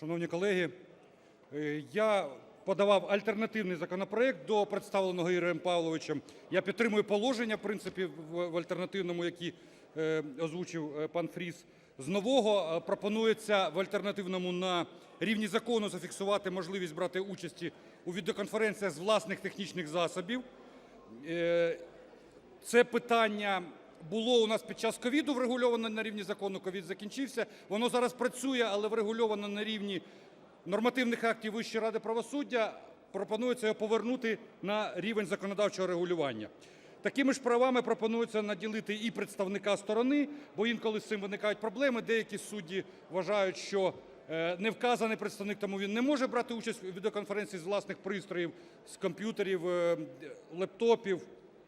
Шановні колеги, е, я подавав альтернативний законопроект до представленого Ігорем Павловичем. Я підтримую положення, в принципі, в альтернативному, які е, озвучив е, пан Фріс. З нового пропонується в альтернативному на рівні закону зафіксувати можливість брати участі у відеоконференціях з власних технічних засобів. Це питання було у нас під час ковіду врегульовано на рівні закону. Ковід закінчився. Воно зараз працює, але врегульовано на рівні нормативних актів Вищої ради правосуддя. Пропонується його повернути на рівень законодавчого регулювання. Такими ж правами пропонується наділити і представника сторони, бо інколи з цим виникають проблеми. Деякі судді вважають, що е, не вказаний представник, тому він не може брати участь у відеоконференції з власних пристроїв, з комп'ютерів, е, лептопів,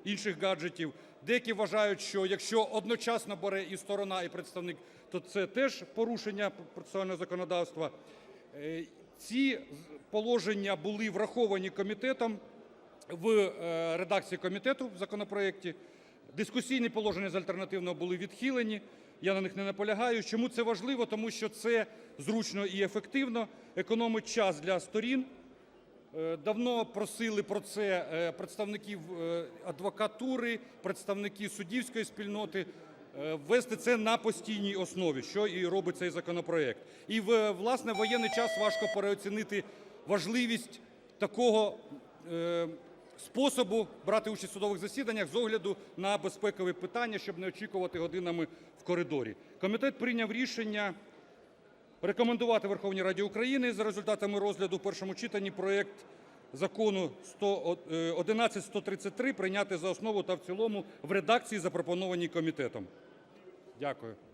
інших гаджетів. Деякі вважають, що якщо одночасно бере і сторона, і представник, то це теж порушення процесуального законодавства. Е, Ці положення були враховані комітетом в е, редакції комітету в законопроекті. Дискусійні положення з альтернативного були відхилені. Я на них не наполягаю. Чому це важливо? Тому що це зручно і ефективно, економить час для сторін. Е, Давно просили про це е, представників е, адвокатури, представники суддівської спільноти ввести це на постійній основі, що і робить цей законопроект. І в власне воєнний час важко переоцінити важливість такого способу брати участь в судових засіданнях з огляду на безпекові питання, щоб не очікувати годинами в коридорі. Комітет прийняв рішення рекомендувати Верховній Раді України за результатами розгляду в першому читанні проект закону 100, е, 11133 прийняти за основу та в цілому в редакції, запропонованій комітетом. Дякую.